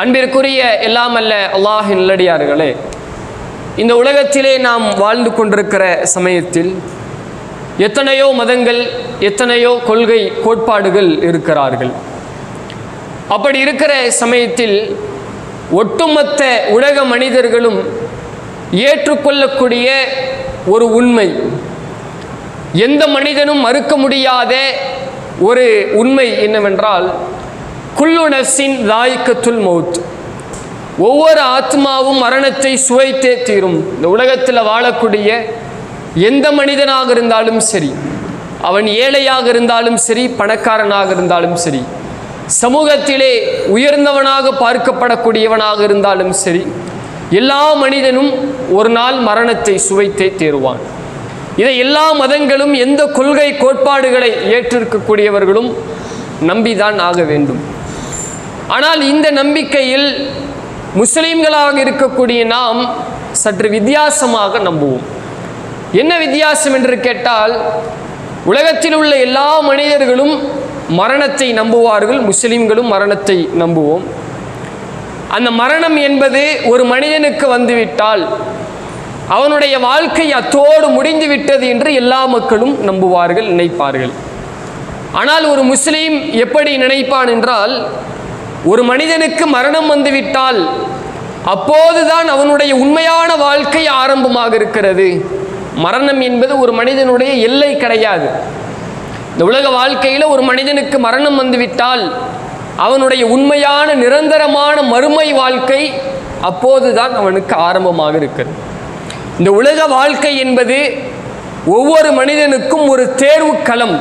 அன்பிற்குரிய எல்லாமல்ல அல்லாஹ் நல்லடியார்களே இந்த உலகத்திலே நாம் வாழ்ந்து கொண்டிருக்கிற சமயத்தில் எத்தனையோ மதங்கள் எத்தனையோ கொள்கை கோட்பாடுகள் இருக்கிறார்கள். அப்படி இருக்கிற சமயத்தில் ஒட்டுமொத்த உலக மனிதர்களும் ஏற்றுக்கொள்ளக்கூடிய ஒரு உண்மை எந்த மனிதனும் மறுக்க முடியாத ஒரு உண்மை என்னவென்றால் குல்லுனசின் நஃப்ஸின் தாய்க்கத்துல் மௌத். ஒவ்வொரு ஆத்மாவும் மரணத்தை சுவைத்தே தீரும். இந்த உலகத்தில் வாழக்கூடிய எந்த மனிதனாக இருந்தாலும் சரி அவன் ஏழையாக இருந்தாலும் சரி பணக்காரனாக இருந்தாலும் சரி சமூகத்திலே உயர்ந்தவனாக பார்க்கப்படக்கூடியவனாக இருந்தாலும் சரி எல்லா மனிதனும் ஒரு நாள் மரணத்தை சுவைத்தே தேருவான். இதை எல்லா மதங்களும் எந்த கொள்கை கோட்பாடுகளை ஏற்றிருக்கக்கூடியவர்களும் நம்பிதான் ஆக வேண்டும். ஆனால் இந்த நம்பிக்கையில் முஸ்லீம்களாக இருக்கக்கூடிய நாம் சற்று வித்தியாசமாக நம்புவோம். என்ன வித்தியாசம் என்று கேட்டால் உலகத்தில் உள்ள எல்லா மனிதர்களும் மரணத்தை நம்புவார்கள் முஸ்லீம்களும் மரணத்தை நம்புவோம். அந்த மரணம் என்பது ஒரு மனிதனுக்கு வந்துவிட்டால் அவனுடைய வாழ்க்கை அத்தோடு முடிந்து விட்டது என்று எல்லா மக்களும் நம்புவார்கள் நினைப்பார்கள். ஆனால் ஒரு முஸ்லீம் எப்படி நினைப்பான் என்றால் ஒரு மனிதனுக்கு மரணம் வந்துவிட்டால் அப்போதுதான் அவனுடைய உண்மையான வாழ்க்கை ஆரம்பமாக இருக்கிறது. மரணம் என்பது ஒரு மனிதனுடைய எல்லை கிடையாது. இந்த உலக வாழ்க்கையில் ஒரு மனிதனுக்கு மரணம் வந்துவிட்டால் அவனுடைய உண்மையான நிரந்தரமான மறுமை வாழ்க்கை அப்போதுதான் அவனுக்கு ஆரம்பமாக இருக்கிறது. இந்த உலக வாழ்க்கை என்பது ஒவ்வொரு மனிதனுக்கும் ஒரு தேர்வு களம்.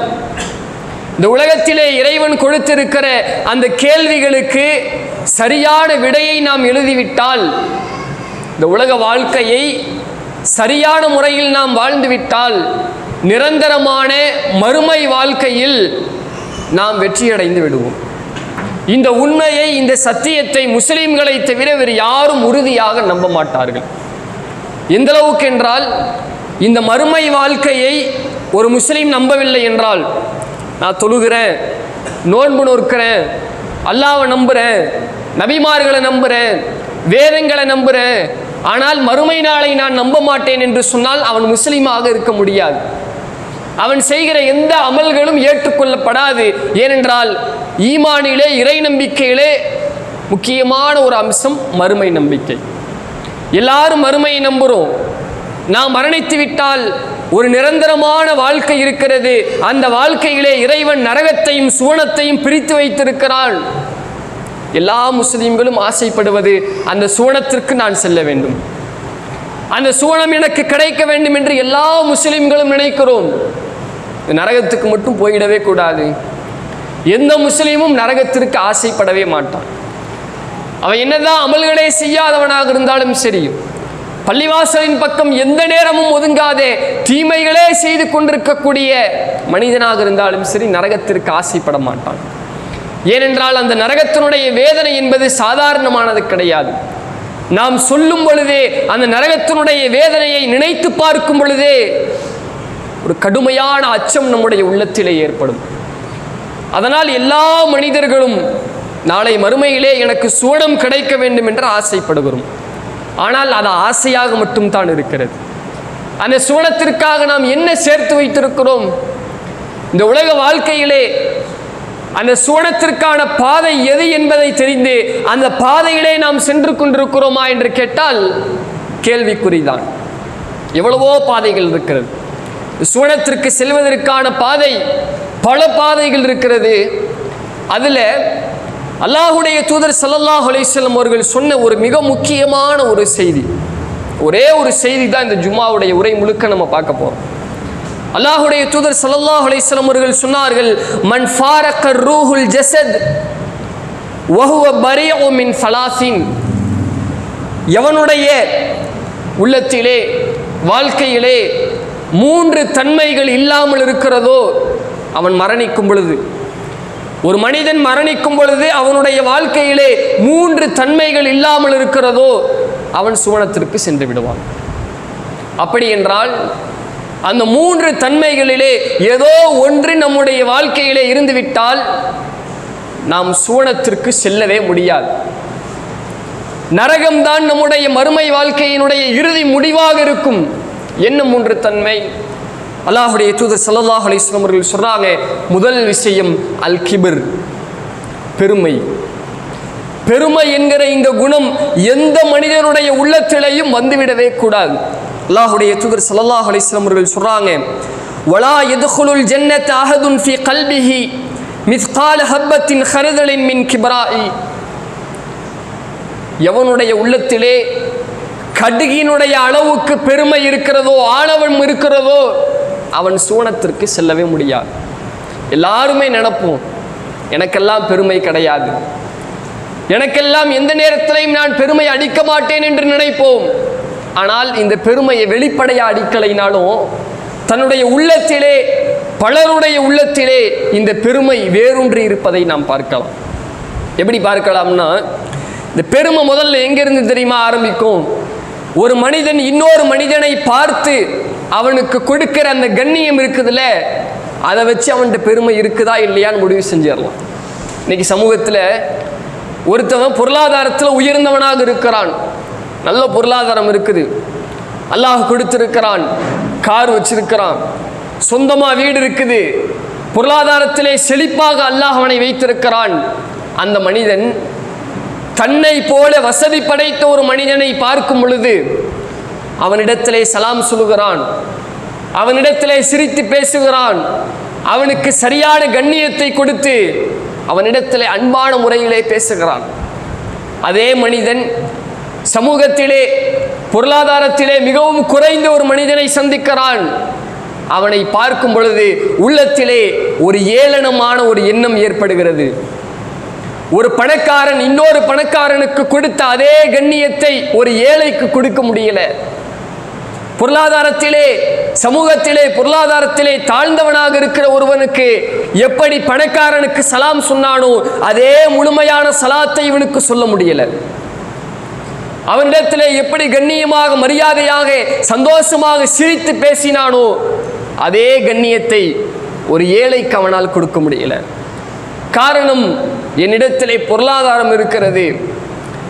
இந்த உலகத்திலே இறைவன் கொடுத்திருக்கிற அந்த கேள்விகளுக்கு சரியான விடையை நாம் எழுதிவிட்டால் இந்த உலக வாழ்க்கையை சரியான முறையில் நாம் வாழ்ந்துவிட்டால் நிரந்தரமான மறுமை வாழ்க்கையில் நாம் வெற்றியடைந்து விடுவோம். இந்த உண்மையை இந்த சத்தியத்தை முஸ்லீம்களை தவிர வேறு யாரும் உறுதியாக நம்ப மாட்டார்கள். எந்த அளவுக்கு என்றால் இந்த மறுமை வாழ்க்கையை ஒரு முஸ்லீம் நம்பவில்லை என்றால் நான் தொழுகிறேன் நோன்பு நோக்கிறேன் அல்லாவை நம்புகிறேன் நபிமார்களை நம்புகிறேன் வேதங்களை நம்புகிறேன் ஆனால் மறுமை நாளை நான் நம்ப மாட்டேன் என்று சொன்னால் அவன் முஸ்லீமாக இருக்க முடியாது. அவன் செய்கிற எந்த அமல்களும் ஏற்றுக்கொள்ளப்படாது. ஏனென்றால் ஈமானிலே இறை நம்பிக்கையிலே முக்கியமான ஒரு அம்சம் மறுமை நம்பிக்கை. எல்லாரும் மறுமையை நம்புகிறோம் நாம் மரணித்து விட்டால் ஒரு நிரந்தரமான வாழ்க்கை இருக்கிறது. அந்த வாழ்க்கையிலே இறைவன் நரகத்தையும் சுவனத்தையும் பிரித்து வைத்திருக்கிறான் எல்லா முஸ்லீம்களும் ஆசைப்படுவது அந்த சுவனத்திற்கு நான் செல்ல வேண்டும். அந்த சுவனம் எனக்கு கிடைக்க வேண்டும் என்று எல்லா முஸ்லீம்களும் நினைக்கிறோம். நரகத்துக்கு மட்டும் போயிடவே கூடாது. எந்த முஸ்லீமும் நரகத்திற்கு ஆசைப்படவே மாட்டான். அவன் என்னதான் அமல்களே செய்யாதவனாக இருந்தாலும் சரி பள்ளிவாசலின் பக்கம் எந்த நேரமும் ஒதுங்காதே தீமைகளே செய்து கொண்டிருக்கக்கூடிய மனிதனாக இருந்தாலும் சரி நரகத்திற்கு ஆசைப்பட மாட்டான். ஏனென்றால் அந்த நரகத்தினுடைய வேதனை என்பது சாதாரணமானது கிடையாது. நாம் சொல்லும் பொழுதே அந்த நரகத்தினுடைய வேதனையை நினைத்து பார்க்கும் பொழுதே ஒரு கடுமையான அச்சம் நம்முடைய உள்ளத்திலே ஏற்படும். அதனால் எல்லா மனிதர்களும் நாளை மறுமையிலே எனக்கு சுவனம் கிடைக்க வேண்டும் என்று ஆசைப்படுகிறோம். ஆனால் அது ஆசையாக மட்டும்தான் இருக்கிறது. அந்த சுவனத்திற்காக நாம் என்ன சேர்த்து வைத்திருக்கிறோம்? இந்த உலக வாழ்க்கையிலே அந்த சுவனத்திற்கான பாதை எது என்பதை தெரிந்து அந்த பாதையிலே நாம் சென்று கொண்டிருக்கிறோமா என்று கேட்டால் கேள்விக்குறிதான். எவ்வளவோ பாதைகள் இருக்கிறது. சுவனத்திற்கு செல்வதற்கான பாதை பல பாதைகள் இருக்கிறது. அதில் அல்லாஹுடைய தூதர் சல்லல்லாஹ் அலிஸ்லம் அவர்கள் சொன்ன ஒரு மிக முக்கியமான ஒரு செய்தி. ஒரே ஒரு செய்தி தான் இந்த ஜும்மாவுடைய உரை முழுக்க நம்ம பார்க்க போகிறோம் அல்லாஹுடைய தூதர் சல்லல்லாஹ் அலிஸ்லம் அவர்கள் சொன்னார்கள் மன் ஃபாரக்கர் ரூஹுல் ஜசத் வஹுவ பரியோ மின் ஃபலாசின் எவனுடைய உள்ளத்திலே வாழ்க்கையிலே மூன்று தன்மைகள் இல்லாமல் இருக்கிறதோ அவன் மரணிக்கும் பொழுது ஒரு மனிதன் மரணிக்கும் பொழுது அவனுடைய வாழ்க்கையிலே மூன்று தன்மைகள் இல்லாமல் இருக்கிறதோ அவன் சுவனத்திற்கு சென்று விடுவான். அப்படி என்றால் அந்த மூன்று தன்மைகளிலே ஏதோ ஒன்று நம்முடைய வாழ்க்கையிலே இருந்துவிட்டால் நாம் சுவனத்திற்கு செல்லவே முடியாது. நரகம்தான் நம்முடைய மறுமை வாழ்க்கையினுடைய இறுதி முடிவாக இருக்கும். என்ன மூன்று தன்மை? அல்லாஹுடைய தூதர் ஸல்லல்லாஹு அலிஸ்லாம் அவர்கள் சொல்கிறாங்க முதல் விஷயம் அல் கிபிர் பெருமை. பெருமை என்கிற இந்த குணம் எந்த மனிதனுடைய உள்ளத்திலையும் வந்துவிடவே கூடாது. அல்லாஹுடைய தூதர் ஸல்லல்லாஹு அலிஸ்லாம் அவர்கள் சொல்கிறாங்க வலா எதுகுலுல் ஜன்னத் அஹதுன் ஃபி கல்பிஹி மிஸ்கால ஹப்பத்தின் ஹருதலின் மின் கிபராயி எவனுடைய உள்ளத்திலே கடுகினுடைய அளவுக்கு பெருமை இருக்கிறதோ ஆணவம் இருக்கிறதோ அவன் சூனத்திற்கு செல்லவே முடியாது. எல்லாருமே நினைப்போம் எனக்கெல்லாம் பெருமை கிடையாது. எனக்கெல்லாம் எந்த நேரத்திலையும் நான் பெருமை அடிக்க மாட்டேன் என்று நினைப்போம். ஆனால் இந்த பெருமையை வெளிப்படையாக அடிக்கலைனாலும் தன்னுடைய உள்ளத்திலே பலருடைய உள்ளத்திலே இந்த பெருமை வேரூன்றி இருப்பதை நாம் பார்க்கலாம். எப்படி பார்க்கலாம்னா இந்த பெருமை முதல்ல எங்கிருந்து தெரியுமா ஆரம்பிக்கும்? ஒரு மனிதன் இன்னொரு மனிதனை பார்த்து அவனுக்கு கொடுக்கிற அந்த கண்ணியம் இருக்குதுல்ல அதை வச்சு அவன்கிட்ட பெருமை இருக்குதா இல்லையான்னு முடிவு செஞ்சிடலாம். இன்னைக்கு சமூகத்தில் ஒருத்தவன் பொருளாதாரத்தில் உயர்ந்தவனாக இருக்கிறான். நல்ல பொருளாதாரம் இருக்குது. அல்லாஹ் கொடுத்துருக்கிறான். கார் வச்சிருக்கிறான். சொந்தமாக வீடு இருக்குது. பொருளாதாரத்திலே செழிப்பாக அல்லாஹ் அவனை வைத்திருக்கிறான். அந்த மனிதன் தன்னை போல வசதி படைத்த ஒரு மனிதனை பார்க்கும் பொழுது அவனிடத்திலே சலாம் சொல்லுகிறான். அவனிடத்திலே சிரித்து பேசுகிறான். அவனுக்கு சரியான கண்ணியத்தை கொடுத்து அவனிடத்திலே அன்பான முறையிலே பேசுகிறான். அதே மனிதன் சமூகத்திலே பொருளாதாரத்திலே மிகவும் குறைந்த ஒரு மனிதனை சந்திக்கிறான். அவனை பார்க்கும் பொழுது உள்ளத்திலே ஒரு ஏளனமான ஒரு எண்ணம் ஏற்படுகிறது. ஒரு பணக்காரன் இன்னொரு பணக்காரனுக்கு கொடுத்த அதே கண்ணியத்தை ஒரு ஏழைக்கு கொடுக்க முடியல. பொருளாதாரத்திலே சமூகத்திலே பொருளாதாரத்திலே தாழ்ந்தவனாக இருக்கிற ஒருவனுக்கு எப்படி பணக்காரனுக்கு சலாம் சொன்னானோ அதே முழுமையான சலாத்தை இவனுக்கு சொல்ல முடியல. அவனிடத்திலே எப்படி கண்ணியமாக மரியாதையாக சந்தோஷமாக சிரித்து பேசினானோ அதே கண்ணியத்தை ஒரு ஏழைக்கு அவனால் கொடுக்க முடியல. காரணம் என்னிடத்திலே பொருளாதாரம் இருக்கிறது.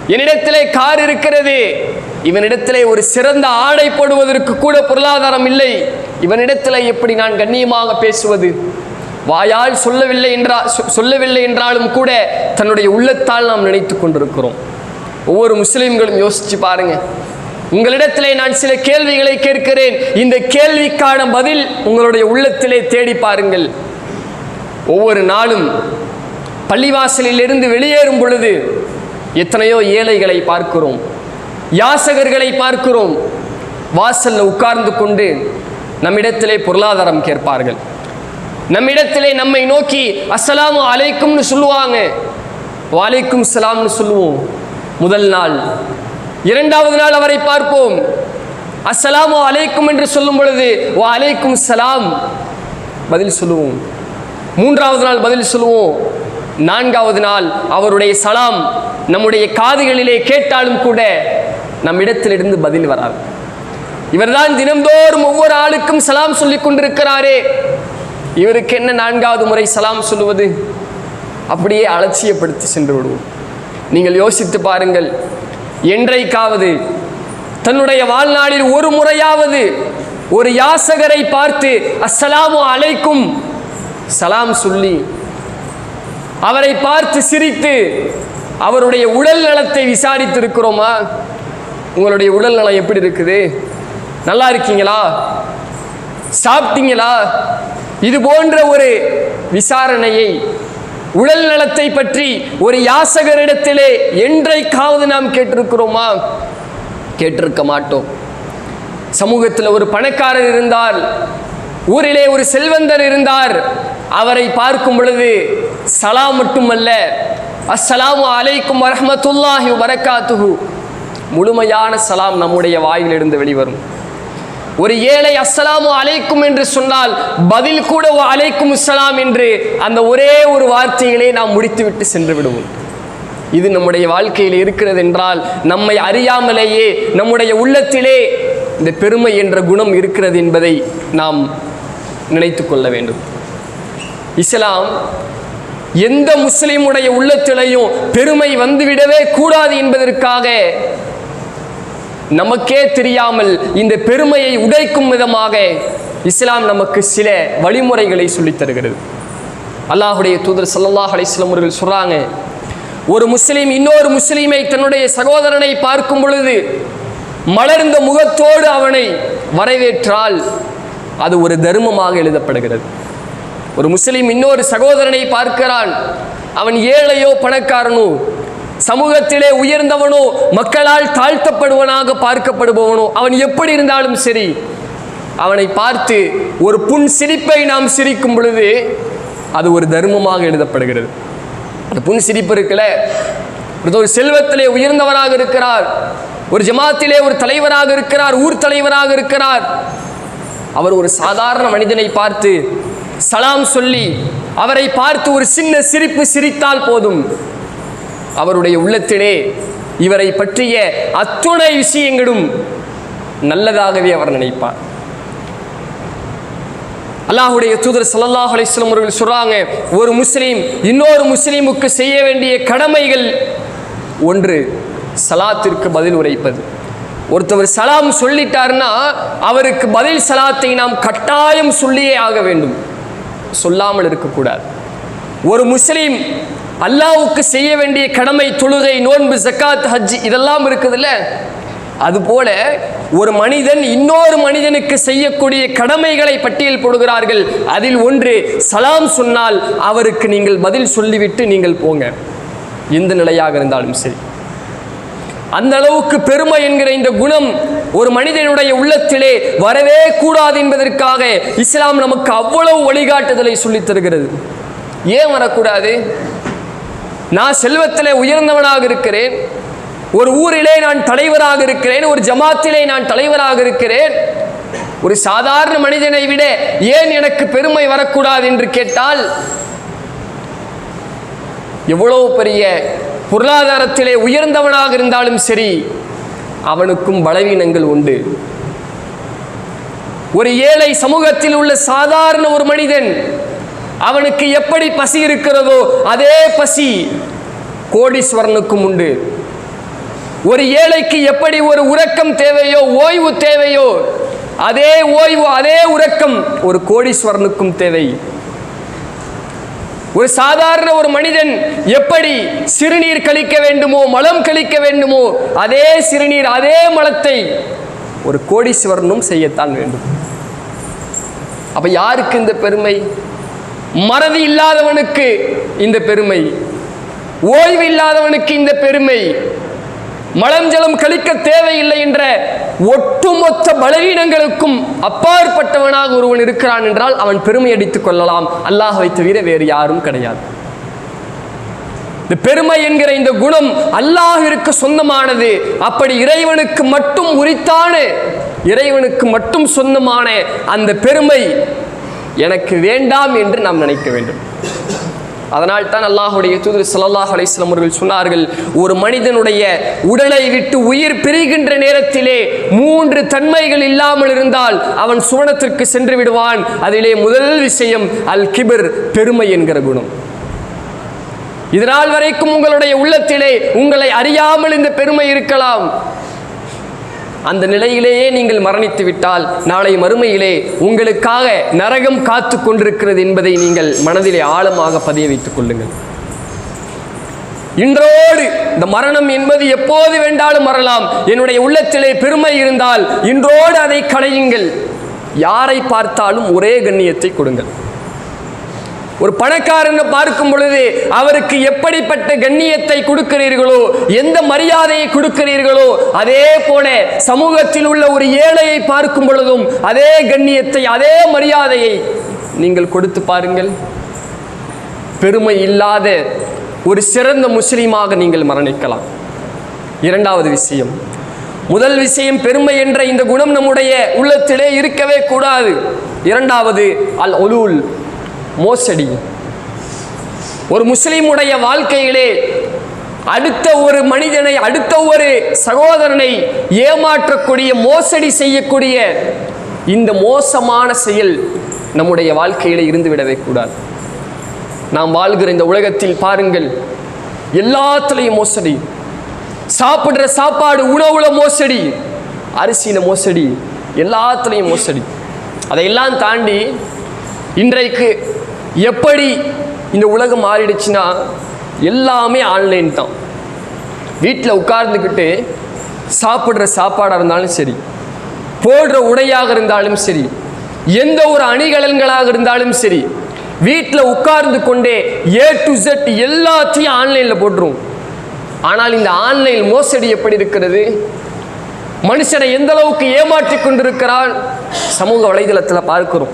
என்னிடத்திலே கார் இருக்கிறது. இவனிடத்திலே ஒரு சிறந்த ஆடை போடுவதற்கு கூட பொருளாதாரம் இல்லை. இவனிடத்திலே எப்படி நான் கண்ணியமாக பேசுவது? வாயால் சொல்லவில்லை என்றா சொ- சொல்லவில்லை என்றாலும் கூட தன்னுடைய உள்ளத்தால் நாம் நினைத்து கொண்டிருக்கிறோம். ஒவ்வொரு முஸ்லீம்களும் யோசிச்சு பாருங்க. உங்களிடத்திலே நான் சில கேள்விகளை கேட்கிறேன். இந்த கேள்விக்கான பதில் உங்களுடைய உள்ளத்திலே தேடி பாருங்கள். ஒவ்வொரு நாளும் பள்ளிவாசலில் இருந்து வெளியேறும் பொழுது எத்தனையோ ஏழைகளை பார்க்கிறோம் யாசகர்களை பார்க்கிறோம். வாசலில் உட்கார்ந்து கொண்டு நம்மிடத்திலே பொருளாதாரம் கேட்பார்கள். நம்மிடத்திலே நம்மை நோக்கி அஸ்ஸலாமு அலைக்கும்னு சொல்லுவாங்க. வாலைக்கும் சலாம்னு சொல்லுவோம். முதல் நாள். இரண்டாவது நாள் அவரை பார்ப்போம். அஸ்ஸலாமு அலைக்கும் என்று சொல்லும் பொழுது வா அலைக்கும் சலாம் பதில் சொல்லுவோம். மூன்றாவது நாள் பதில் சொல்லுவோம். நான்காவது நாள் அவருடைய சலாம் நம்முடைய காதுகளிலே கேட்டாலும் கூட நம்மிடத்திலிருந்து பதில் வராது. இவர்தான் தினம்தோறும் ஒவ்வொரு ஆளுக்கும் சலாம் சொல்லிக் கொண்டிருக்கிறாரே. இவருக்கு என்ன நான்காவது முறை சலாம் சொல்லுவது? அப்படியே அலட்சியப்படுத்தி சென்று விடுவோம். நீங்கள் யோசித்து பாருங்கள் என்றைக்காவது தன்னுடைய வாழ்நாளில் ஒரு முறையாவது ஒரு யாசகரை பார்த்து அஸ்ஸலாமு அலைக்கும் சலாம் சொல்லி அவரை பார்த்து சிரித்து அவருடைய உடல் நலத்தை விசாரித்திருக்கிறோமா? உங்களுடைய உடல் நலம் எப்படி இருக்குது? நல்லா இருக்கீங்களா? சாப்பிட்டீங்களா? இது போன்ற ஒரு விசாரணையை உடல் நலத்தை பற்றி ஒரு யாசகரிடத்திலே என்றைக்காவது நாம் கேட்டிருக்கிறோமா? கேட்டிருக்க மாட்டோம். சமூகத்தில் ஒரு பணக்காரர் இருந்தால் ஊரிலே ஒரு செல்வந்தர் இருந்தார் அவரை பார்க்கும் பொழுது சலாம் மட்டுமல்ல அஸ்ஸலாம் அலைக்கும் வரமத்துல்லாஹி வரக்காத்துஹு முழுமையான சலாம் நம்முடைய வாயிலிருந்து வெளிவரும். ஒரு ஏழை அஸ்ஸலாமு அலைக்கும் என்று சொன்னால் பதில் கூட அலைக்கும் அஸ்ஸலாம் என்று அந்த ஒரே ஒரு வார்த்தையிலே நாம் முடித்துவிட்டு சென்று விடுவோம் இது நம்முடைய வாழ்க்கையில் இருக்கிறது என்றால் நம்மை அறியாமலேயே நம்முடைய உள்ளத்திலே இந்த பெருமை என்ற குணம் இருக்கிறது என்பதை நாம் நினைத்து கொள்ள வேண்டும். இஸ்லாம் எந்த முஸ்லீமுடைய உள்ளத்திலையும் பெருமை வந்துவிடவே கூடாது என்பதற்காக நமக்கே தெரியாமல் இந்த பெருமையை உடைக்கும் விதமாக இஸ்லாம் நமக்கு சில வழிமுறைகளை சொல்லித் தருகிறது. அல்லாஹுடைய தூதர் சல்லாஹ் அலைஹி வஸல்லம் அவர்கள் ஒரு முஸ்லீம் இன்னொரு முஸ்லீமை தன்னுடைய சகோதரனை பார்க்கும் பொழுது மலர்ந்த முகத்தோடு அவனை வரவேற்றால் அது ஒரு தர்மமாக எழுதப்படுகிறது. ஒரு முஸ்லீம் இன்னொரு சகோதரனை பார்க்கிறான். அவன் ஏழையோ பணக்காரனோ சமூகத்திலே உயர்ந்தவனோ மக்களால் தாழ்த்தப்படுவனாக பார்க்கப்படுபவனோ அவன் எப்படி இருந்தாலும் சரி அவனை பார்த்து ஒரு புன் சிரிப்பை நாம் சிரிக்கும் பொழுது அது ஒரு தர்மமாக எழுதப்படுகிறது. அந்த புன் சிரிப்பு இருக்குல்ல? ஒரு செல்வத்திலே உயர்ந்தவராக இருக்கிறார். ஒரு ஜமாத்திலே ஒரு தலைவராக இருக்கிறார் ஊர் தலைவராக இருக்கிறார். அவர் ஒரு சாதாரண மனிதனை பார்த்து சலாம் சொல்லி அவரை பார்த்து ஒரு சின்ன சிரிப்பு சிரித்தால் போதும். அவருடைய உள்ளத்திலே இவரை பற்றிய அத்துணை விஷயங்களும் நல்லதாகவே அவர் நினைப்பார். அல்லாஹுடைய தூதர் சல்லாஹ் அலிஸ்லம் அவர்கள் சொல்றாங்க ஒரு முஸ்லீம் இன்னொரு முஸ்லீமுக்கு செய்ய வேண்டிய கடமைகள் ஒன்று சலாத்திற்கு பதில் உரைப்பது. ஒருத்தவர் சலாம் சொல்லிட்டாருன்னா அவருக்கு பதில் சலாத்தை நாம் கட்டாயம் சொல்லியே ஆக வேண்டும். சொல்லாமல் இருக்கக்கூடாது. ஒரு முஸ்லீம் அல்லாவுக்கு செய்ய வேண்டிய கடமை தொழுகை நோன்பு ஜக்காத் ஹஜ் இதெல்லாம் இருக்குதுல்ல? அதுபோல ஒரு மனிதன் இன்னொரு மனிதனுக்கு செய்யக்கூடிய கடமைகளை பட்டியல் போடுகிறார்கள். அதில் ஒன்று சலாம் சொன்னால் அவருக்கு நீங்கள் பதில் சொல்லிவிட்டு நீங்கள் போங்க. எந்த நிலையாக இருந்தாலும் சரி. அந்த அளவுக்கு பெருமை என்கிற இந்த குணம் ஒரு மனிதனுடைய உள்ளத்திலே வரவே கூடாது என்பதற்காக இஸ்லாம் நமக்கு அவ்வளவு வழிகாட்டுதலை சொல்லித் தருகிறது. ஏன் வரக்கூடாது? நான் செல்வத்திலே உயர்ந்தவனாக இருக்கிறேன். ஒரு ஊரிலே நான் தலைவராக இருக்கிறேன். ஒரு ஜமாத்திலே நான் தலைவராக இருக்கிறேன். ஒரு சாதாரண மனிதனை விட ஏன் எனக்கு பெருமை வரக்கூடாது என்று கேட்டால் எவ்வளவு பெரிய பொருளாதாரத்திலே உயர்ந்தவனாக இருந்தாலும் சரி அவனுக்கும் பலவீனங்கள் உண்டு. ஒரு ஏழை சமூகத்தில் உள்ள சாதாரண ஒரு மனிதன் அவனுக்கு எப்படி பசி இருக்கிறதோ அதே பசி கோடீஸ்வரனுக்கும் உண்டு. ஒரு ஏழைக்கு எப்படி ஒரு உறக்கம் தேவையோ ஓய்வு தேவையோ அதே ஓய்வு அதே உறக்கம் ஒரு கோடீஸ்வரனுக்கும் தேவை. ஒரு சாதாரண ஒரு மனிதன் எப்படி சிறுநீர் கழிக்க வேண்டுமோ மலம் கழிக்க வேண்டுமோ அதே சிறுநீர் அதே மலத்தை ஒரு கோடீஸ்வரனும் செய்யத்தான் வேண்டும். அப்ப யாருக்கு இந்த பெருமை? மறதி இல்லாதவனுக்கு இந்த பெருமை. ஓய்வு இல்லாதவனுக்கு இந்த பெருமை. மலஞ்சலம் கழிக்க தேவையில்லை என்ற ஒட்டுமொத்த பலவீனங்களுக்கும் அப்பாற்பட்டவனாக ஒருவன் இருக்கிறான் என்றால் அவன் பெருமை அடித்துக் கொள்ளலாம். அல்லாஹ்வை தவிர வேறு யாரும் கிடையாது. இந்த பெருமை என்கிற இந்த குணம் அல்லாஹிற்கு சொந்தமானது. அப்படி இறைவனுக்கு மட்டும் உரித்தான? இறைவனுக்கு மட்டும் சொந்தமான அந்த பெருமை எனக்கு வேண்டாம் என்று நாம் நினைக்க வேண்டும். அதனால் தான் அல்லாஹுடைய தூதர் சல்லாஹ் அலிஸ்லாம் அவர்கள் சொன்னார்கள் ஒரு மனிதனுடைய உடலை விட்டு உயிர் பிரிகின்ற நேரத்திலே மூன்று தன்மைகள் இல்லாமல் இருந்தால் அவன் சுவனத்திற்கு சென்று விடுவான். அதிலே முதல் விஷயம் அல் கிபிர் பெருமை என்கிற குணம். இதனால் வரைக்கும் உங்களுடைய உள்ளத்திலே உங்களை அறியாமல் இந்த பெருமை இருக்கலாம். அந்த நிலையிலேயே நீங்கள் மரணித்து விட்டால் நாளை மறுமையிலே உங்களுக்காக நரகம் காத்து கொண்டிருக்கிறது என்பதை நீங்கள் மனதிலே ஆழமாக பதிய வைத்துக் கொள்ளுங்கள். இன்றோடு இந்த மரணம் என்பது எப்போது வேண்டாலும் வரலாம் என்னுடைய உள்ளத்திலே பெருமை இருந்தால் இன்றோடு அதை களையுங்கள். யாரை பார்த்தாலும் ஒரே கண்ணியத்தை கொடுங்கள். ஒரு பணக்காரனை பார்க்கும் பொழுது அவருக்கு எப்படிப்பட்ட கண்ணியத்தை கொடுக்கிறீர்களோ எந்த மரியாதையை கொடுக்கிறீர்களோ அதே போல சமூகத்தில் உள்ள ஒரு ஏழையை பார்க்கும் பொழுதும் அதே கண்ணியத்தை அதே மரியாதையை நீங்கள் கொடுத்து பாருங்கள். பெருமை இல்லாத ஒரு சிறந்த முஸ்லீமாக நீங்கள் மரணிக்கலாம். இரண்டாவது விஷயம் முதல் விஷயம் பெருமை என்ற இந்த குணம் நம்முடைய உள்ளத்திலே இருக்கவே கூடாது. இரண்டாவது அல் ஒலூல் மோசடி. ஒரு முஸ்லீமுடைய வாழ்க்கையிலே அடுத்த ஒரு மனிதனை அடுத்த ஒரு சகோதரனை ஏமாற்றக்கூடிய மோசடி செய்யக்கூடிய இந்த மோசமான செயல் நம்முடைய வாழ்க்கையிலே இருந்து விடவே கூடாது. நாம் வாழ்கிற இந்த உலகத்தில் பாருங்கள் எல்லாத்துலேயும் மோசடி. சாப்பிட்ற சாப்பாடு உணவுல மோசடி. அரிசியில மோசடி. எல்லாத்துலேயும் மோசடி. அதையெல்லாம் தாண்டி இன்றைக்கு எப்படி இந்த உலகம் மாறிடுச்சுன்னா எல்லாமே ஆன்லைன் தான். வீட்டில் உட்கார்ந்துக்கிட்டு சாப்பிட்ற சாப்பாடாக இருந்தாலும் சரி போடுற உடையாக இருந்தாலும் சரி எந்த ஒரு அணிகலன்களாக இருந்தாலும் சரி வீட்டில் உட்கார்ந்து கொண்டே ஏ டு செட் எல்லாத்தையும் ஆன்லைனில் போட்டுரும் ஆனால் இந்த ஆன்லைன் மோசடி எப்படி இருக்கிறது? மனுஷனை எந்த அளவுக்கு ஏமாற்றி கொண்டிருக்கிறான்? சமூக வலைதளத்தில் பார்க்கிறோம்.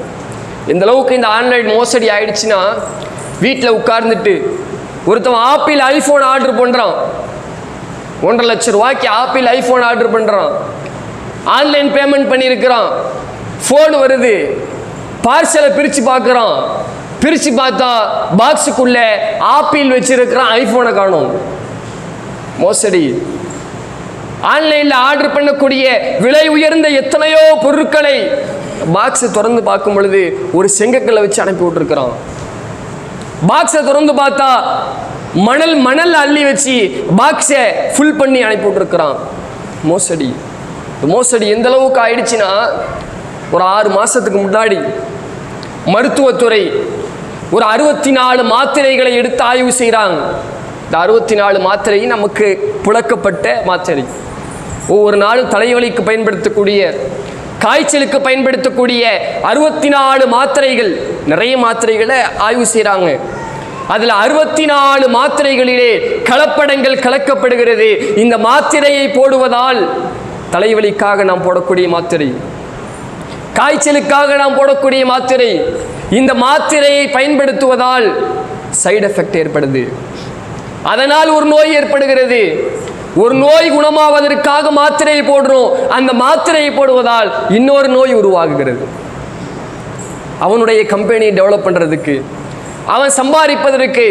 எந்த அளவுக்கு இந்த ஆன்லைன் மோசடி ஆயிடுச்சுன்னா வீட்டில் உட்கார்ந்துட்டு ஒருத்தன் ஆப்பிள் ஐஃபோன் ஆர்டர் பண்ணுறான் ஒன்றரை லட்சம் ரூபாய்க்கு ஆப்பிள் ஐஃபோன் ஆர்டர் பண்ணுறான் ஆன்லைன் பேமெண்ட் பண்ணியிருக்கிறான். ஃபோன் வருது. பார்சலை பிரித்து பார்க்குறான். பிரித்து பார்த்தா பாக்ஸுக்குள்ளே ஆப்பிள் வச்சுருக்கிறான் ஐஃபோனை காணும். மோசடி. ஆன்லைனில் ஆர்டர் பண்ணக்கூடிய விலை உயர்ந்த எத்தனையோ பொருட்களை பாக்ஸை திறந்து பார்க்கும் பொழுது ஒரு செங்கக்கல்லை வச்சு அனுப்பி விட்டுருக்குறான். பாக்ஸை திறந்து பார்த்தா மணல் மணல் அள்ளி வச்சு பாக்ஸை ஃபுல் பண்ணி அனுப்பி விட்டுருக்குறான். மோசடி. இந்த மோசடி எந்த அளவுக்கு ஆயிடுச்சுன்னா ஒரு ஆறு மாதத்துக்கு முன்னாடி மருத்துவத்துறை ஒரு அறுபத்தி நாலு மாத்திரைகளை எடுத்து ஆய்வு செய்கிறாங்க இந்த அறுபத்தி நாலு மாத்திரை நமக்கு புழக்கப்பட்ட மாத்திரை. ஒவ்வொரு நாளும் தலைவலிக்கு பயன்படுத்தக்கூடிய காய்ச்சலுக்கு பயன்படுத்தக்கூடிய அறுபத்தி நாலு மாத்திரைகள் நிறைய மாத்திரைகளை ஆய்வு செய்கிறாங்க அதில் அறுபத்தி நாலு மாத்திரைகளிலே கலப்படங்கள் கலக்கப்படுகிறது. இந்த மாத்திரையை போடுவதால் தலைவலிக்காக நாம் போடக்கூடிய மாத்திரை காய்ச்சலுக்காக நாம் போடக்கூடிய மாத்திரை இந்த மாத்திரையை பயன்படுத்துவதால் சைடு எஃபெக்ட் ஏற்படுது. அதனால் ஒரு நோய் ஏற்படுகிறது. ஒரு நோய் குணமாவதற்காக மாத்திரையை போடுறோம். அந்த மாத்திரையை போடுவதால் இன்னொரு நோய் உருவாகுகிறது. அவனுடைய கம்பெனியை டெவலப் பண்ணுறதுக்கு அவன் சம்பாதிப்பதற்கு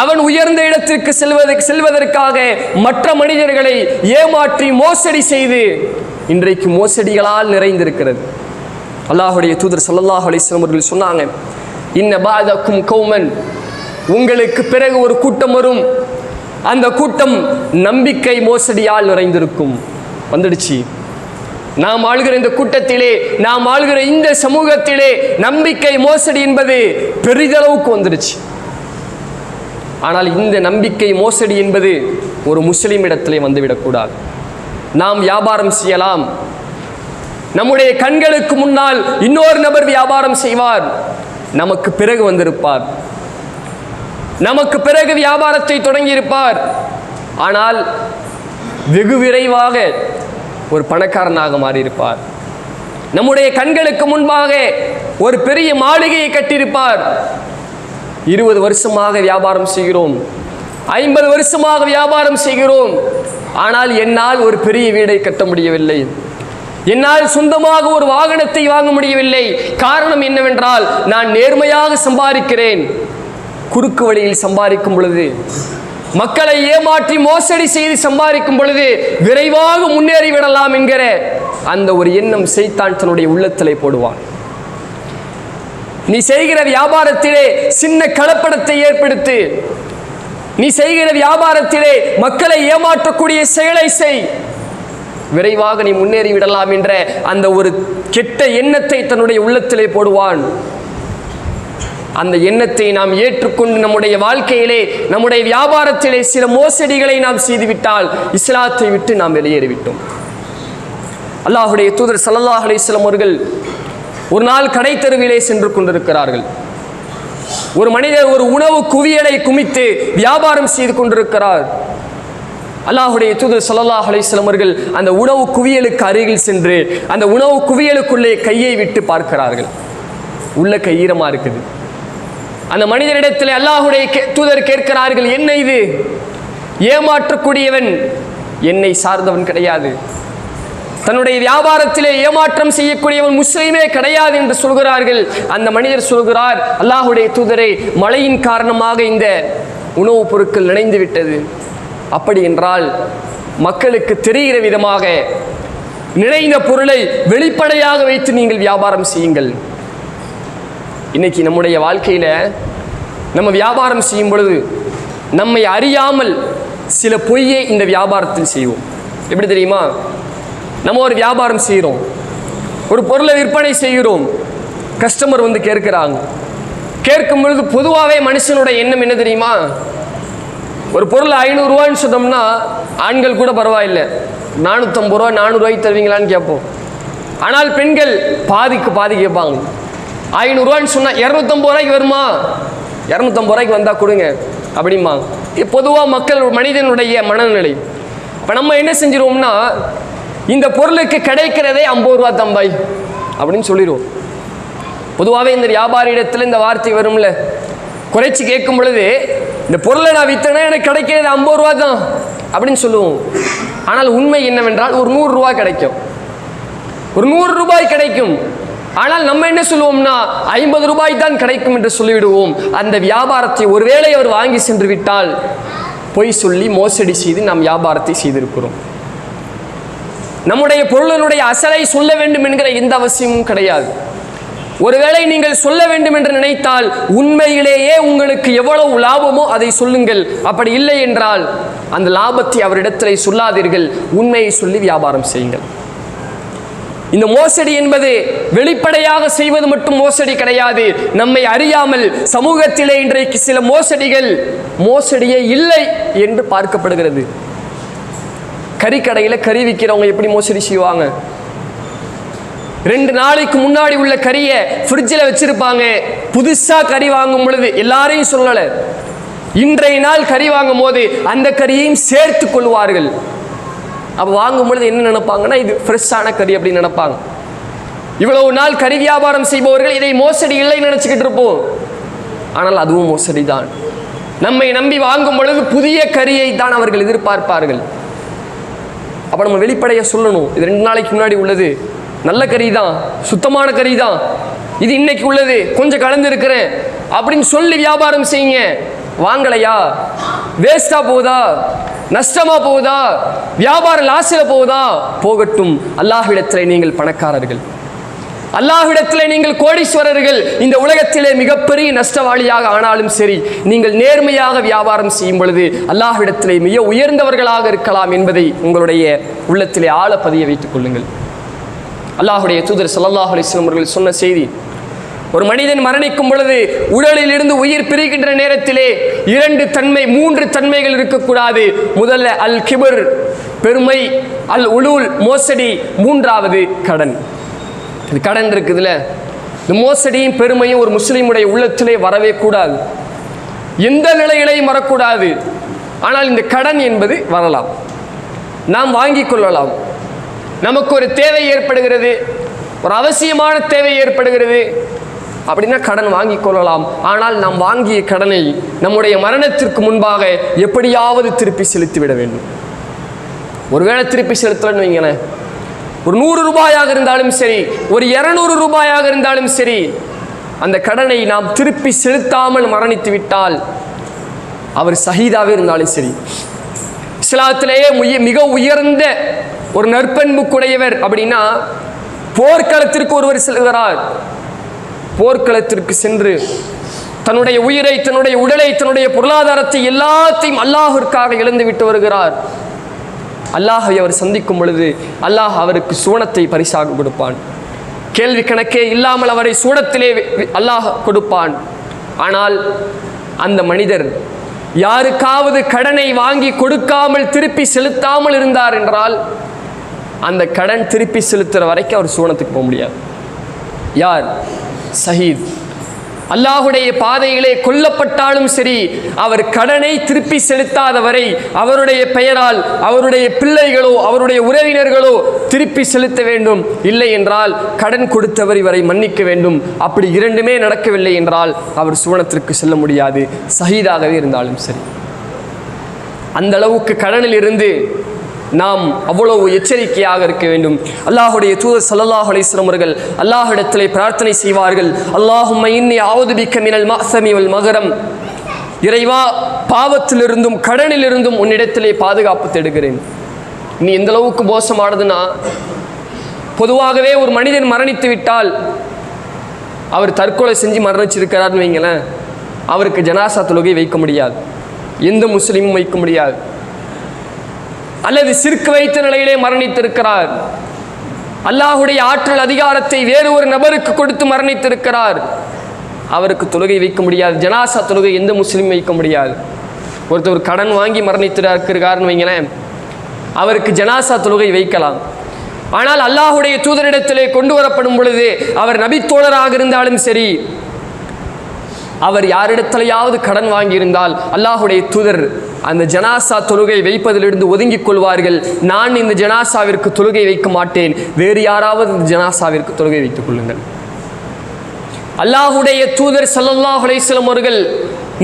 அவன் உயர்ந்த இடத்திற்கு செல்வதற்கு செல்வதற்காக மற்ற மனிதர்களை ஏமாற்றி மோசடி செய்து இன்றைக்கு மோசடிகளால் நிறைந்திருக்கிறது. அல்லாஹுடைய தூதர் சல்லாஹ் அலிஸ்லாம் அவர்கள் சொன்னாங்க இன்ன பாதக்கும் கௌமன் உங்களுக்கு பிறகு ஒரு கூட்டம் வரும். அந்த கூட்டம் நம்பிக்கை மோசடியால் நிறைந்திருக்கும். வந்துடுச்சு. நாம் ஆளுகிற இந்த கூட்டத்திலே நாம் ஆளுகிற இந்த சமூகத்திலே நம்பிக்கை மோசடி என்பது பெரிதளவுக்கு வந்துடுச்சு. ஆனால் இந்த நம்பிக்கை மோசடி என்பது ஒரு முஸ்லிம் இடத்திலே வந்துவிடக்கூடாது நாம் வியாபாரம் செய்யலாம். நம்முடைய கண்களுக்கு முன்னால் இன்னொரு நபர் வியாபாரம் செய்வார். நமக்கு பிறகு வந்திருப்பார். நமக்கு பிறகு வியாபாரத்தை தொடங்கியிருப்பார். ஆனால் வெகு விரைவாக ஒரு பணக்காரனாக மாறியிருப்பார். நம்முடைய கண்களுக்கு முன்பாக ஒரு பெரிய மாளிகையை கட்டியிருப்பார். இருபது வருஷமாக வியாபாரம் செய்கிறோம். ஐம்பது வருஷமாக வியாபாரம் செய்கிறோம். ஆனால் என்னால் ஒரு பெரிய வீடை கட்ட முடியவில்லை. என்னால் சொந்தமாக ஒரு வாகனத்தை வாங்க முடியவில்லை. காரணம் என்னவென்றால் நான் நேர்மையாக சம்பாதிக்கிறேன். குறுக்கு வழியில் சம்பாதிக்கும் பொழுது மக்களை ஏமாற்றி மோசடி செய்து சம்பாதிக்கும் பொழுது விரைவாக முன்னேறி விடலாம் என்கிற அந்த ஒரு எண்ணம் செய்தான் தன்னுடைய உள்ளத்திலே போடுவான். நீ செய்கிற வியாபாரத்திலே சின்ன கலப்படத்தை ஏற்படுத்து நீ செய்கிற வியாபாரத்திலே மக்களை ஏமாற்றக்கூடிய செயலை செய். விரைவாக நீ முன்னேறி விடலாம் என்ற அந்த ஒரு கெட்ட எண்ணத்தை தன்னுடைய உள்ளத்திலே போடுவான். அந்த எண்ணத்தை நாம் ஏற்றுக்கொண்டு நம்முடைய வாழ்க்கையிலே நம்முடைய வியாபாரத்திலே சில மோசடிகளை நாம் செய்துவிட்டால் இஸ்லாத்தை விட்டு நாம் வெளியேறிவிட்டோம். அல்லாஹுடைய தூதர் சல்லாஹ் அலைஹி அவர்கள் ஒரு நாள் கடை தெருவிலே சென்று கொண்டிருக்கிறார்கள். ஒரு மனிதர் ஒரு உணவு குவியலை குமித்து வியாபாரம் செய்து கொண்டிருக்கிறார். அல்லாஹுடைய தூதர் சல்லாஹ் அலைஹி அவர்கள் அந்த உணவு குவியலுக்கு அருகில் சென்று அந்த உணவு குவியலுக்குள்ளே கையை விட்டு பார்க்கிறார்கள். உள்ள கையீரமாக இருக்குது. அந்த மனிதனிடத்தில் அல்லாஹுடைய கே- தூதர் கேட்கிறார்கள் என்ன இது? ஏமாற்றக்கூடியவன் என்னை சார்ந்தவன் கிடையாது. தன்னுடைய வியாபாரத்திலே ஏமாற்றம் செய்யக்கூடியவன் முஸ்லீமே கிடையாது என்று சொல்கிறார்கள். அந்த மனிதர் சொல்கிறார் அல்லாஹுடைய தூதரை மழையின் காரணமாக இந்த உணவுப் பொருட்கள் நினைந்து விட்டது. அப்படி என்றால் மக்களுக்கு தெரிகிற விதமாக நினைந்த பொருளை வெளிப்படையாக வைத்து நீங்கள் வியாபாரம் செய்யுங்கள். இன்னைக்கு நம்முடைய வாழ்க்கையில் நம்ம வியாபாரம் செய்யும் பொழுது நம்மை அறியாமல் சில பொய்யை இந்த வியாபாரத்தில் செய்வோம். எப்படி தெரியுமா? நம்ம ஒரு வியாபாரம் செய்கிறோம் ஒரு பொருளை விற்பனை செய்கிறோம். கஸ்டமர் வந்து கேட்குறாங்க. கேட்கும் பொழுது பொதுவாகவே மனுஷனுடைய எண்ணம் என்ன தெரியுமா? ஒரு பொருள் ஐநூறுரூவான்னு சொன்னோம்னா ஆண்கள் கூட பரவாயில்லை. நானூற்றம்பது ரூபா நானூறுரூவாய்க்கு தருவீங்களான்னு கேட்போம். ஆனால் பெண்கள் பாதிக்கு பாதி கேட்பாங்க. ஐநூறுரூவான்னு சொன்னால் இரநூத்தம்பது ரூபாய்க்கு வருமா? இரநூத்தம்பது ரூபாய்க்கு வந்தால் கொடுங்க அப்படிமா பொதுவாக மக்கள் மனிதனுடைய மனநிலை. இப்போ நம்ம என்ன செஞ்சிருவோம்னா இந்த பொருளுக்கு கிடைக்கிறதே ஐம்பது ரூபா தம்பாய் அப்படின்னு சொல்லிடுவோம் பொதுவாகவே இந்த வியாபாரி இடத்துல இந்த வார்த்தை வரும்ல. குறைச்சி கேட்கும் பொழுது இந்த பொருளை நான் விற்றேன்னா எனக்கு கிடைக்கிறது ஐம்பது ரூபா தான் அப்படின்னு சொல்லுவோம். ஆனால் உண்மை என்னவென்றால் ஒரு நூறுரூவா கிடைக்கும். ஒரு நூறு ரூபாய் கிடைக்கும். ஆனால் நம்ம என்ன சொல்லுவோம்னா ஐம்பது ரூபாய் தான் கிடைக்கும் என்று சொல்லிவிடுவோம். அந்த வியாபாரத்தை ஒருவேளை அவர் வாங்கி சென்று விட்டால் பொய் சொல்லி மோசடி செய்து நாம் வியாபாரத்தை செய்திருக்கிறோம். நம்முடைய பொருளினுடைய அசலை சொல்ல வேண்டும் என்கிற எந்த அவசியமும் கிடையாது. ஒருவேளை நீங்கள் சொல்ல வேண்டும் என்று நினைத்தால் உண்மையிலேயே உங்களுக்கு எவ்வளவு லாபமோ அதை சொல்லுங்கள். அப்படி இல்லை என்றால் அந்த லாபத்தை அவரிடத்தில் சொல்லாதீர்கள். உண்மையை சொல்லி வியாபாரம் செய்யுங்கள். இந்த மோசடி என்பது வெளிப்படையாக செய்வது மட்டும் மோசடி கிடையாது. நம்மை அறியாமல் சமூகத்திலே இன்றைக்கு சில மோசடிகள் மோசடியே இல்லை என்று பார்க்கப்படுகிறது. கறிக்கடையில் கறி விற்கிறவங்க எப்படி மோசடி செய்வாங்க? ரெண்டு நாளைக்கு முன்னாடி உள்ள கறியை ஃப்ரிட்ஜில் வச்சுருப்பாங்க. புதுசாக கறி வாங்கும் பொழுது எல்லாரையும் சொல்லலை. இன்றைய நாள் கறி வாங்கும் போது அந்த கறியையும் சேர்த்து கொள்வார்கள். அப்போ வாங்கும் பொழுது என்ன நினைப்பாங்கன்னா இது ஃப்ரெஷ்ஷான கறி அப்படின்னு நினைப்பாங்க. இவ்வளவு நாள் கறி வியாபாரம் செய்பவர்கள் இதை மோசடி இல்லைன்னு நினச்சிக்கிட்டு இருப்போம். ஆனால் அதுவும் மோசடி தான் நம்மை நம்பி வாங்கும் பொழுது புதிய கறியை தான் அவர்கள் எதிர்பார்ப்பார்கள். அப்போ நம்ம வெளிப்படையாக சொல்லணும். இது ரெண்டு நாளைக்கு முன்னாடி உள்ளது. நல்ல கறி தான் சுத்தமான கறி தான் இது இன்னைக்கு உள்ளது. கொஞ்சம் கலந்து இருக்கிறேன். அப்படின்னு சொல்லி வியாபாரம் செய்யுங்க. வாங்கலையா? வேஸ்டா போகுதா? நஷ்டமா போகுதா? வியாபாரம் லாஸில் போகுதா? போகட்டும். அல்லாஹ்விடத்தில் நீங்கள் பணக்காரர்கள். அல்லாஹ்விடத்தில் நீங்கள் கோடீஸ்வரர்கள். இந்த உலகத்திலே மிகப்பெரிய நஷ்டவாளியாக ஆனாலும் சரி நீங்கள் நேர்மையாக வியாபாரம் செய்யும் பொழுது அல்லாஹ்விடத்திலே மிக உயர்ந்தவர்களாக இருக்கலாம் என்பதை உங்களுடைய உள்ளத்திலே ஆழ பதிய வைத்துக் கொள்ளுங்கள். அல்லாஹுடைய தூதர் சல்லாஹ் அலைஹி அவர்கள் சொன்ன செய்தி ஒரு மனிதன் மரணிக்கும் பொழுது உடலில் இருந்து உயிர் பிரிகின்ற நேரத்திலே இரண்டு தன்மை மூன்று தன்மைகள் இருக்கக்கூடாது. முதல்ல அல் கிபர் பெருமை அல் உளூல் மோசடி மூன்றாவது கடன். இது கடன் இருக்குதுல்ல இந்த மோசடியும் பெருமையும் ஒரு முஸ்லீமுடைய உள்ளத்திலே வரவே கூடாது. எந்த நிலையிலையும் வரக்கூடாது. ஆனால் இந்த கடன் என்பது வரலாம். நாம் வாங்கிக் கொள்ளலாம். நமக்கு ஒரு தேவை ஏற்படுகிறது. ஒரு அவசியமான தேவை ஏற்படுகிறது. அப்படின்னா கடன் வாங்கிக் கொள்ளலாம். ஆனால் நாம் வாங்கிய கடனை நம்முடைய மரணத்திற்கு முன்பாக எப்படியாவது திருப்பி செலுத்திவிட வேண்டும். ஒருவேளை திருப்பி செலுத்தலன்னு வைங்களேன். ஒரு நூறு ரூபாயாக இருந்தாலும் சரி ஒரு இரநூறு ரூபாயாக இருந்தாலும் சரி அந்த கடனை நாம் திருப்பி செலுத்தாமல் மரணித்து விட்டால் அவர் சஹீதாவே இருந்தாலும் சரி. இஸ்லாத்திலேயே முய- மிக உயர்ந்த ஒரு நற்பண்புக்குடையவர் அப்படின்னா போர்க்களத்திற்கு ஒருவர் செல்கிறார். போர்க்களத்திற்கு சென்று தன்னுடைய உயிரை தன்னுடைய உடலை தன்னுடைய பொருளாதாரத்தை எல்லாத்தையும் அல்லாஹிற்காக இழந்து விட்டு வருகிறார். அல்லாஹை அவர் சந்திக்கும் பொழுது அல்லாஹ் அவருக்கு சூனத்தை பரிசாக கொடுப்பான். கேள்வி கணக்கே இல்லாமல் அவரை சூடத்திலே அல்லாஹ் கொடுப்பான். ஆனால் அந்த மனிதர் யாருக்காவது கடனை வாங்கி கொடுக்காமல் திருப்பி செலுத்தாமல் இருந்தார் என்றால் அந்த கடன் திருப்பி செலுத்துகிற வரைக்கும் அவர் சூனத்துக்கு போக முடியாது. யார்? சஹீத். அல்லாஹுடைய பாதையிலே கொல்லப்பட்டாலும் சரி அவர் கடனை திருப்பி செலுத்தாத வரை அவருடைய பெயரால் அவருடைய பிள்ளைகளோ அவருடைய உறவினர்களோ திருப்பி செலுத்த வேண்டும். இல்லை என்றால் கடன் கொடுத்தவர் இவரை மன்னிக்க வேண்டும். அப்படி இரண்டுமே நடக்கவில்லை என்றால் அவர் சுவனத்திற்கு செல்ல முடியாது. சகிதாகவே இருந்தாலும் சரி. அந்த அளவுக்கு கடனில் இருந்து நாம் அவ்வளவு எச்சரிக்கையாக இருக்க வேண்டும். அல்லாஹுடைய தூதர் சல்லாஹ் அலைஹி வஸல்லம் அவர்கள் பிரார்த்தனை செய்வார்கள். அல்லாஹும் இன்னி ஆவதுபிக்க மினல் மாசமி வல் மகரம். இறைவா பாவத்திலிருந்தும் கடனிலிருந்தும் உன்னிடத்திலே பாதுகாப்பு தேடுகிறேன். நீ எந்த அளவுக்கு மோசமானதுன்னா பொதுவாகவே ஒரு மனிதன் மரணித்து விட்டால் அவர் தற்கொலை செஞ்சு மரணிச்சிருக்கிறார்னு வைங்களேன். அவருக்கு ஜனாசா தொழுகை வைக்க முடியாது. எந்த முஸ்லீமும் வைக்க முடியாது. அல்லது சிற்கு வைத்த நிலையிலே மரணித்திருக்கிறார். அல்லாஹுடைய ஆற்றல் அதிகாரத்தை வேறு ஒரு நபருக்கு கொடுத்து மரணித்திருக்கிறார். அவருக்கு தொழுகை வைக்க முடியாது. ஜனாசா தொழுகை எந்த முஸ்லீம் வைக்க முடியாது. ஒருத்தர் கடன் வாங்கி மரணித்திருக்கிறார்னு வைங்களேன். அவருக்கு ஜனாசா தொழுகை வைக்கலாம். ஆனால் அல்லாஹுடைய தூதரிடத்திலே கொண்டு வரப்படும் பொழுது அவர் நபித்தோழராக இருந்தாலும் சரி அவர் யாரிடத்திலையாவது கடன் வாங்கியிருந்தால் அல்லாஹுடைய துதர் அந்த ஜனாசா தொழுகை வைப்பதிலிருந்து ஒதுங்கிக் கொள்வார்கள். நான் இந்த ஜனாசாவிற்கு தொழுகை வைக்க மாட்டேன். வேறு யாராவது இந்த ஜனாசாவிற்கு தொழுகை வைத்துக் கொள்ளுங்கள். அல்லாஹுடைய தூதர் சல்லல்லாஹ் அலைஹி அவர்கள்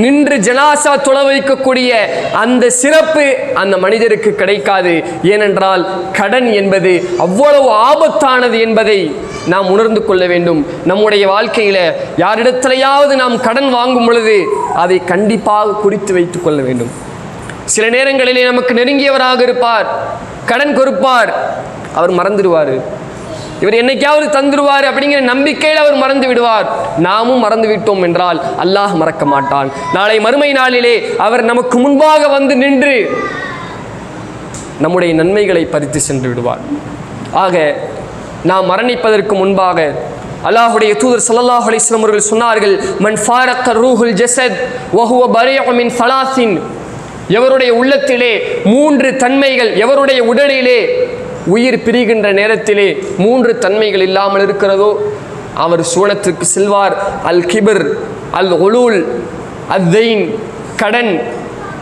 நின்று ஜனாசா தொழ வைக்கக்கூடிய அந்த சிறப்பு அந்த மனிதருக்கு கிடைக்காது. ஏனென்றால் கடன் என்பது அவ்வளவு ஆபத்தானது என்பதை நாம் உணர்ந்து கொள்ள வேண்டும். நம்முடைய வாழ்க்கையில் யாரிடத்திலையாவது நாம் கடன் வாங்கும் பொழுது அதை கண்டிப்பாக குறித்து வைத்துக் கொள்ள வேண்டும். சில நேரங்களிலே நமக்கு நெருங்கியவராக இருப்பார் கடன் கொடுப்பார் அவர் மறந்துடுவார். இவர் என்னைக்காவது தந்துடுவார் அப்படிங்கிற நம்பிக்கையில் அவர் மறந்து விடுவார். நாமும் மறந்து விட்டோம் என்றால் அல்லாஹ் மறக்க மாட்டான். நாளை மறுமை நாளிலே அவர் நமக்கு முன்பாக வந்து நின்று நம்முடைய நன்மைகளை பறித்து சென்று விடுவார். ஆக நாம் மரணிப்பதற்கு முன்பாக அல்லாஹுடைய தூதர் சல்லாஹ் அலைஹி அவர்கள் சொன்னார்கள் மன் ஃபாரக்க ரூஹுல் ஜெசத் வஹுவ பரீஉ மின் ஃபலாசின். எவருடைய உள்ளத்திலே மூன்று தன்மைகள் எவருடைய உடலிலே உயிர் பிரிகின்ற நேரத்திலே மூன்று தன்மைகள் இல்லாமல் இருக்கிறதோ அவர் சூனத்துக்கு செல்வார். அல் கிபிர் அல் ஒலூல் அத்தைன் கடன்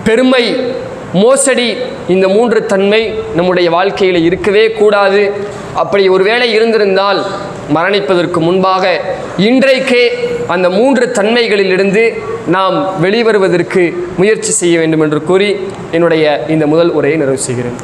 பெருமை மோசடி இந்த மூன்று தன்மை நம்முடைய வாழ்க்கையில் இருக்கவே கூடாது. அப்படி ஒருவேளை இருந்திருந்தால் மரணிப்பதற்கு முன்பாக இன்றைக்கே அந்த மூன்று தன்மைகளிலிருந்து நாம் வெளிவருவதற்கு முயற்சி செய்ய வேண்டும் என்று கூறி என்னுடைய இந்த முதல் உரையை நிறைவு செய்கிறேன்.